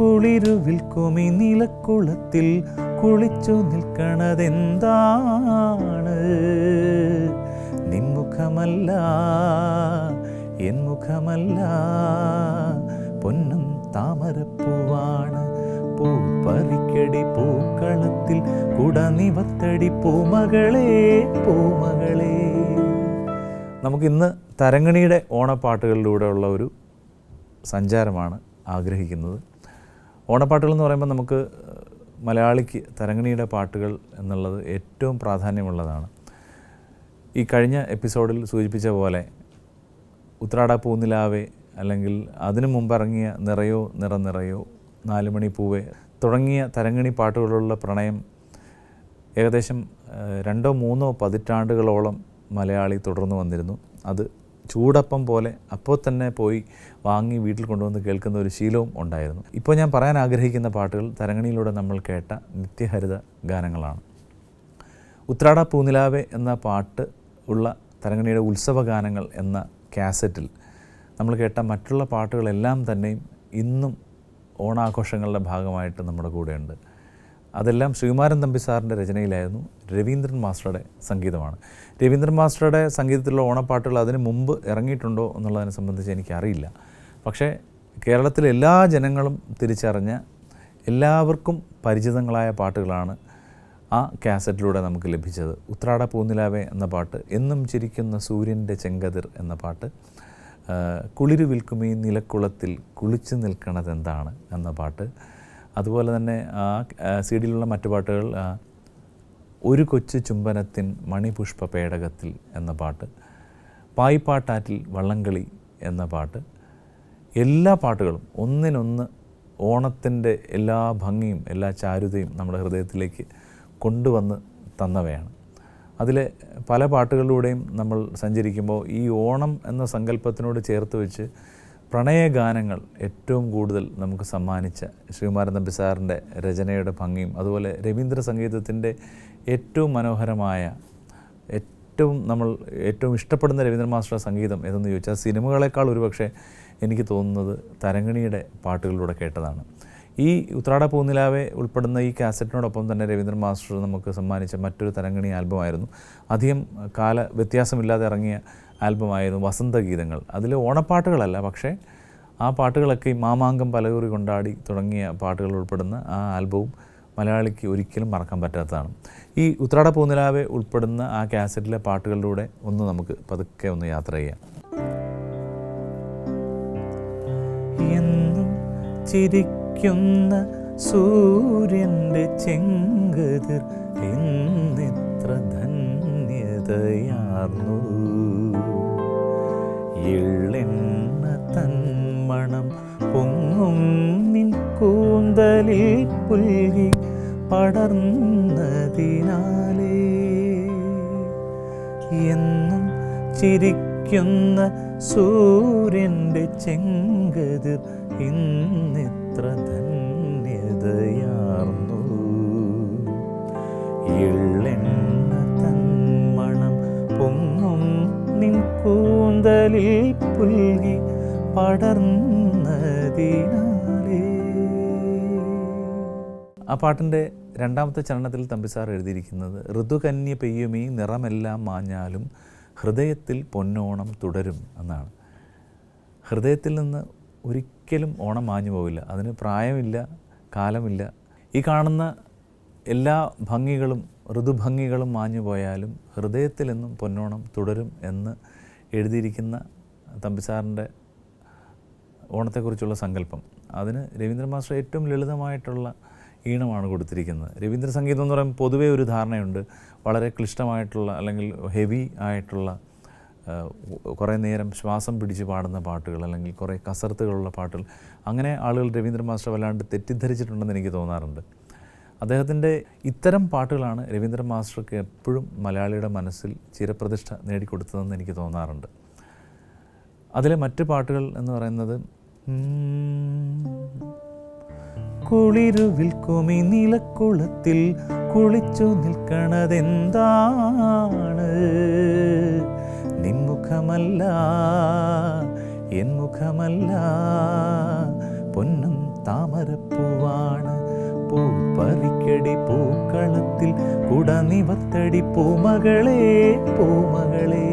കുളിരുവിൽ കുമി നിലക്കുളത്തിൽ കുളിച്ചു നിൽക്കണതെന്താണ്? നിൻമുഖമല്ല എൻ മുഖമല്ല പൊന്നും താമരപ്പൂവാണ്. പൂപ്പറിക്കടി പൂക്കളത്തിൽ കുടനിവത്തടി പൂമകളെ പൂമകളെ. നമുക്കിന്ന് തരങ്ങണിയുടെ ഓണപ്പാട്ടുകളിലൂടെയുള്ള ഒരു സഞ്ചാരമാണ് ആഗ്രഹിക്കുന്നത്. ഓണപ്പാട്ടുകൾ എന്ന് പറയുമ്പോൾ നമുക്ക് മലയാളിക്ക് തരങ്ങണിയുടെ പാട്ടുകൾ എന്നുള്ളത് ഏറ്റവും പ്രാധാന്യമുള്ളതാണ്. ഈ കഴിഞ്ഞ എപ്പിസോഡിൽ സൂചിപ്പിച്ച പോലെ ഉത്രാട പൂനിലാവേ അല്ലെങ്കിൽ അതിനു മുമ്പ് ഇറങ്ങിയ നിറയോ നിറ നിറയോ നാലുമണി പൂവേ തുടങ്ങിയ തരങ്ങണി പാട്ടുകളുള്ള പ്രണയം ഏകദേശം രണ്ടോ മൂന്നോ പതിറ്റാണ്ടുകളോളം മലയാളി തുടർന്നു വന്നിരുന്നു. അത് ചൂടപ്പം പോലെ അപ്പോൾ തന്നെ പോയി വാങ്ങി വീട്ടിൽ കൊണ്ടുവന്ന് കേൾക്കുന്ന ഒരു ശീലവും ഉണ്ടായിരുന്നു. ഇപ്പോൾ ഞാൻ പറയാൻ ആഗ്രഹിക്കുന്ന പാട്ടുകൾ തരങ്ങണിയിലൂടെ നമ്മൾ കേട്ട നിത്യഹരിത ഗാനങ്ങളാണ്. ഉത്രാട പൂനിലാവെ എന്ന പാട്ട് ഉള്ള തരങ്ങണിയുടെ ഉത്സവ ഗാനങ്ങൾ എന്ന കാസറ്റിൽ നമ്മൾ കേട്ട മറ്റുള്ള പാട്ടുകളെല്ലാം തന്നെയും ഇന്നും ഓണാഘോഷങ്ങളുടെ ഭാഗമായിട്ട് നമ്മുടെ കൂടെയുണ്ട്. അതെല്ലാം ശ്രീകുമാരൻ തമ്പി സാറിന്റെ രചനയിലായിരുന്നു. രവീന്ദ്രൻ മാസ്റ്ററുടെ സംഗീതമാണ്. രവീന്ദ്രൻ മാസ്റ്ററുടെ സംഗീതത്തിലുള്ള ഓണപ്പാട്ടുകൾ അതിന് മുമ്പ് ഇറങ്ങിയിട്ടുണ്ടോ എന്നുള്ളതിനെ സംബന്ധിച്ച് എനിക്കറിയില്ല. പക്ഷേ കേരളത്തിലെ എല്ലാ ജനങ്ങളും തിരിച്ചറിഞ്ഞ എല്ലാവർക്കും പരിചിതങ്ങളായ പാട്ടുകളാണ് ആ കാസറ്റിലൂടെ നമുക്ക് ലഭിച്ചത്. ഉത്രാട പൂന്നിലാവേ എന്ന പാട്ട് എന്നും ചിരിക്കുന്ന സൂര്യന്റെ ചെങ്കതിർ എന്ന പാട്ട് കുളിരു വിൽക്കുമീ നിലക്കുളത്തിൽ കുളിച്ചു നിൽക്കണതെന്താണ് എന്ന പാട്ട് അതുപോലെ തന്നെ ആ സി ഡിയിലുള്ള മറ്റു പാട്ടുകൾ ഒരു കൊച്ചു ചുംബനത്തിൻ മണിപുഷ്പ പേടകത്തിൽ എന്ന പാട്ട് പായിപ്പാട്ടാറ്റിൽ വള്ളംകളി എന്ന പാട്ട് എല്ലാ പാട്ടുകളും ഒന്നിനൊന്ന് ഓണത്തിന്റെ എല്ലാ ഭംഗിയും എല്ലാ ചാരുതയും നമ്മുടെ ഹൃദയത്തിലേക്ക് കൊണ്ടുവന്ന് തന്നവയാണ്. അതിലെ പല പാട്ടുകളിലൂടെയും നമ്മൾ സഞ്ചരിക്കുമ്പോൾ ഈ ഓണം എന്ന സങ്കല്പത്തിനോട് ചേർത്ത് വെച്ച് പ്രണയഗാനങ്ങൾ ഏറ്റവും കൂടുതൽ നമുക്ക് സമ്മാനിച്ച ശ്രീകുമാരൻ നമ്പിസാറിന്റെ രചനയുടെ ഭംഗിയും അതുപോലെ രവീന്ദ്ര സംഗീതത്തിന്റെ ഏറ്റവും മനോഹരമായ ഏറ്റവും നമ്മൾ ഏറ്റവും ഇഷ്ടപ്പെടുന്ന രവീന്ദ്ര മാസ്റ്റർ സംഗീതം ഏതെന്ന് ചോദിച്ചാൽ സിനിമകളെക്കാൾ ഒരുപക്ഷെ എനിക്ക് തോന്നുന്നത് തരങ്ങിണിയുടെ പാട്ടുകളിലൂടെ കേട്ടതാണ്. ഈ ഉത്രാട പൂനിലാവെ ഉൾപ്പെടുന്ന ഈ കാസറ്റിനോടൊപ്പം തന്നെ രവീന്ദ്രൻ മാസ്റ്റർ നമുക്ക് സമ്മാനിച്ച മറ്റൊരു തരംഗിണി ആൽബമായിരുന്നു. അധികം കാല വ്യത്യാസമില്ലാതെ ഇറങ്ങിയ ആൽബമായിരുന്നു വസന്തഗീതങ്ങൾ അതിൽ ഓണപ്പാട്ടുകളല്ല പക്ഷേ ആ പാട്ടുകളൊക്കെ ഈ മാമാങ്കം പലകുറി കൊണ്ടാടി തുടങ്ങിയ പാട്ടുകൾ ഉൾപ്പെടുന്ന ആ ആൽബവും മലയാളിക്ക് ഒരിക്കലും മറക്കാൻ പറ്റാത്തതാണ്. ഈ ഉത്രാട പൂനിലാവെ ഉൾപ്പെടുന്ന ആ കാസറ്റിലെ പാട്ടുകളിലൂടെ ഒന്ന് നമുക്ക് പതുക്കെ ഒന്ന് യാത്ര ചെയ്യാം. എന്നും ചിരിക്കുന്ന സൂര്യന്റെ ചെങ്കതിർ എന്നിത്ര ധന്യതയാർന്നു. എള്ളെണ്ണ തന്മണം പൊങ്ങും നിൻ കൂന്തലിൽ പുൽകി പടർന്നതിനാലേ. എന്നും ചിരിക്കുന്ന സൂര്യന്റെ ചെങ്കതിർ ഇന്നിത്ര ധന്യതയാർന്നു എള്ളെണ്ണ തന്മണം പൊങ്ങും നിൻ കൂന്തലിൽ പുൽകി പടർന്നതിനാലേ. ആ പാട്ടിന്റെ രണ്ടാമത്തെ ചരണത്തിൽ തമ്പിസാർ എഴുതിയിരിക്കുന്നത് ഋതുകന്യ പെയ്യുമീ നിറമെല്ലാം മാഞ്ഞാലും ഹൃദയത്തിൽ പൊന്നോണം തുടരും എന്നാണ്. ഹൃദയത്തിൽ നിന്ന് ഒരിക്കലും ഓണം മാഞ്ഞു പോവില്ല. അതിന് പ്രായമില്ല കാലമില്ല. ഈ കാണുന്ന എല്ലാ ഭംഗികളും ഋതുഭംഗികളും മാഞ്ഞു പോയാലും ഹൃദയത്തിൽ എന്നും പൊന്നോണം തുടരും എന്ന് എഴുതിയിരിക്കുന്ന തമ്പിസാറിന്റെ ഓണത്തെക്കുറിച്ചുള്ള സങ്കല്പം. അതിന് രവീന്ദ്ര മാസ്റ്റർ ഏറ്റവും ലളിതമായിട്ടുള്ള ഈണമാണ് കൊടുത്തിരിക്കുന്നത്. രവീന്ദ്ര സംഗീതം എന്ന് പറയുമ്പോൾ പൊതുവേ ഒരു ധാരണയുണ്ട്. വളരെ ക്ലിഷ്ടമായിട്ടുള്ള അല്ലെങ്കിൽ ഹെവി ആയിട്ടുള്ള കുറേ നേരം ശ്വാസം പിടിച്ച് പാടുന്ന പാട്ടുകൾ അല്ലെങ്കിൽ കുറേ കസർത്തുകളുള്ള പാട്ടുകൾ. അങ്ങനെ ആളുകൾ രവീന്ദ്ര മാസ്റ്റർ വല്ലാണ്ട് തെറ്റിദ്ധരിച്ചിട്ടുണ്ടെന്ന് എനിക്ക് തോന്നാറുണ്ട്. അദ്ദേഹത്തിന്റെ ഇത്തരം പാട്ടുകളാണ് രവീന്ദ്ര മാസ്റ്റർക്ക് എപ്പോഴും മലയാളിയുടെ മനസ്സിൽ ചിരപ്രതിഷ്ഠ നേടിക്കൊടുത്തതെന്ന് എനിക്ക് തോന്നാറുണ്ട്. അതിലെ മറ്റു പാട്ടുകൾ എന്ന് പറയുന്നത് കുളിരുവിൽ കുമി നിലക്കുളത്തിൽ കുളിച്ചു നിൽക്കണതെന്താണ്? നിൻമുഖമല്ല എൻ മുഖമല്ല. പൊന്നും താമരപ്പൂവാണ് പൂപ്പറിക്കടി പൂക്കളത്തിൽ കുടനിവത്തടി പൂമകളേ പൂമകളെ.